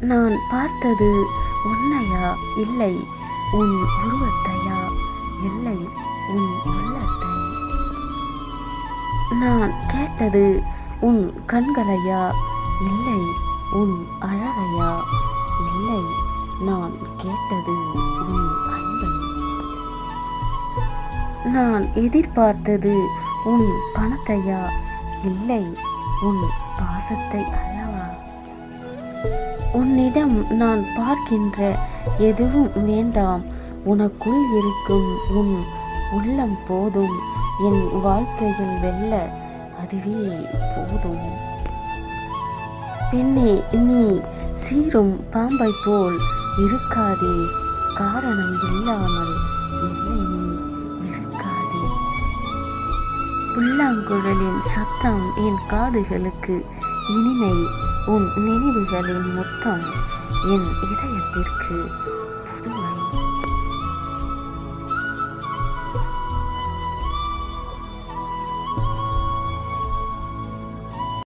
நான் பார்த்தது உன்னையா? இல்லை உன் உருவத்தையா? இல்லை உன் உள்ளத்தை. நான் கேட்டது உன் கண்களையா? இல்லை உன் அழகையா? இல்லை நான் கேட்டது உன் அன்பை. நான் எதிர்பார்த்தது உன் பணத்தையா? இல்லை உன் பாசத்தை அல்லவா? உன்னிடம் நான் பார்க்கின்ற எதுவும் வேண்டாம். உனக்குள் இருக்கும் உன் உள்ளம் போதும். என் வாழ்க்கையில் வெல்ல அதுவே போதும். பெண்ணே நீ சீரும் பாம்பை போல் இருக்காதே. காரணம் இல்லாமல் என்னை நீ புல்லாங்குழலின் சத்தம் என் காதுகளுக்கு இனிமை உன் நினைவுகளின் மொத்தம் என் இதயத்திற்கு